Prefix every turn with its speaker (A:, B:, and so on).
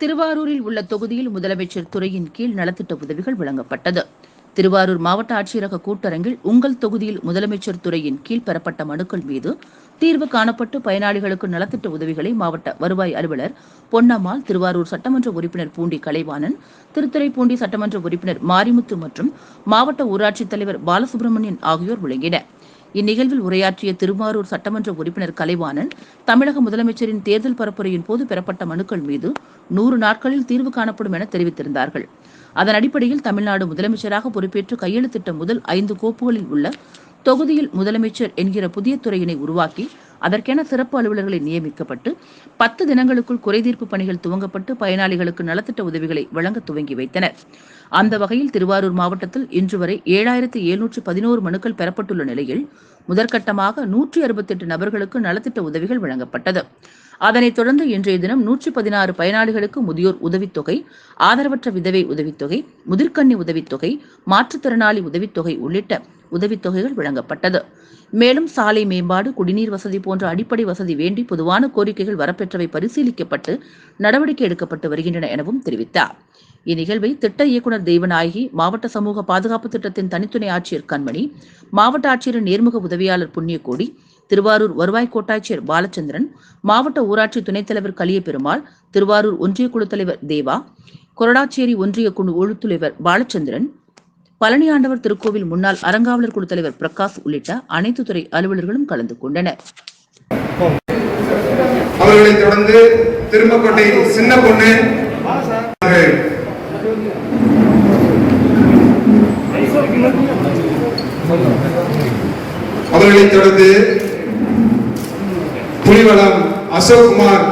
A: திருவாரூரில் உள்ள தொகுதியில் முதலமைச்சர் துறையின் கீழ் நலத்திட்ட உதவிகள் வழங்கப்பட்டது. திருவாரூர் மாவட்ட ஆட்சியரக கூட்டரங்கில் உங்கள் தொகுதியில் முதலமைச்சர் துறையின் கீழ் பெறப்பட்ட மனுக்கள் மீது தீர்வு காணப்பட்டு பயனாளிகளுக்கு நலத்திட்ட உதவிகளை மாவட்ட வருவாய் அலுவலர் பொன்னம்மாள் திருவாரூர் சட்டமன்ற உறுப்பினர் பூண்டி கலைவாணன் திருத்துறைப்பூண்டி சட்டமன்ற உறுப்பினர் மாரிமுத்து மற்றும் மாவட்ட ஊராட்சித் தலைவர் பாலசுப்ரமணியன் ஆகியோர் வழங்கினர் இந்நிகழ்வில் உரையாற்றிய திருவாரூர் சட்டமன்ற உறுப்பினர் கலைவாணன் தமிழக முதலமைச்சரின் தேர்தல் பரப்புரையின் போது பெறப்பட்ட மனுக்கள் மீது நூறு நாட்களில் தீர்வு காணப்படும் என தெரிவித்திருந்தார்கள். அதன் அடிப்படையில் தமிழ்நாடு முதலமைச்சராக பொறுப்பேற்று கையெழுத்திட்ட முதல் ஐந்து கோப்புகளில் உள்ள தொகுதியில் முதலமைச்சர் என்கிற புதிய துறையினை உருவாக்கி அதற்கென சிறப்பு அலுவலர்களை நியமிக்கப்பட்டு பத்து தினங்களுக்குள் குறைதீர்ப்பு பணிகள் துவங்கப்பட்டு பயனாளிகளுக்கு நலத்திட்ட உதவிகளை வழங்க துவங்கி வைத்தனர். அந்த வகையில் திருவாரூர் மாவட்டத்தில் இன்று வரை ஏழாயிரத்தி எழுநூற்று பதினோரு மனுக்கள் பெறப்பட்டுள்ள நிலையில் முதற்கட்டமாக நூற்றி அறுபத்தெட்டு நபர்களுக்கு நலத்திட்ட உதவிகள் வழங்கப்பட்டது. அதனைத் தொடர்ந்து இன்றைய தினம் நூற்றி பதினாறு பயனாளிகளுக்கு முதியோர் உதவித்தொகை ஆதரவற்ற விதவை உதவித்தொகை முதிர்கன்னி உதவித்தொகை மாற்றுத்திறனாளி உதவித்தொகை உள்ளிட்ட உதவித்தொகைகள் வழங்கப்பட்டது. மேலும் சாலை மேம்பாடு குடிநீர் வசதி போன்ற அடிப்படை வசதி வேண்டி பொதுவான கோரிக்கைகள் வரப்பெற்றவை பரிசீலிக்கப்பட்டு நடவடிக்கை எடுக்கப்பட்டு வருகின்றன எனவும் தெரிவித்தார். இந்நிகழ்வை திட்ட இயக்குநர் தெய்வநாயகி மாவட்ட சமூக பாதுகாப்பு திட்டத்தின் தனித்துணை ஆட்சியர் கண்மணி மாவட்ட ஆட்சியரின் நேர்முக உதவியாளர் புண்ணியகோடி திருவாரூர் வருவாய் கோட்டாட்சியர் பாலச்சந்திரன் மாவட்ட ஊராட்சி துணைத் தலைவர் கலிய பெருமாள் திருவாரூர் ஒன்றிய குழு தலைவர் தேவா கொரடாச்சேரி ஒன்றிய குழு ஒழுத்துலைவர் பாலச்சந்திரன் பழனி ஆண்டவர் திருக்கோவில் முன்னாள் அறங்காவலர் குழு தலைவர் பிரகாஷ் உள்ளிட்ட அனைத்து துறை அலுவலர்களும் கலந்து கொண்டனர்.
B: அவர்களைத் தொடர்ந்து திருமக்கோட்டை சின்ன பொண்ணு அவர்களைத் தொடர்ந்து புலிவளம் அசோக்குமார்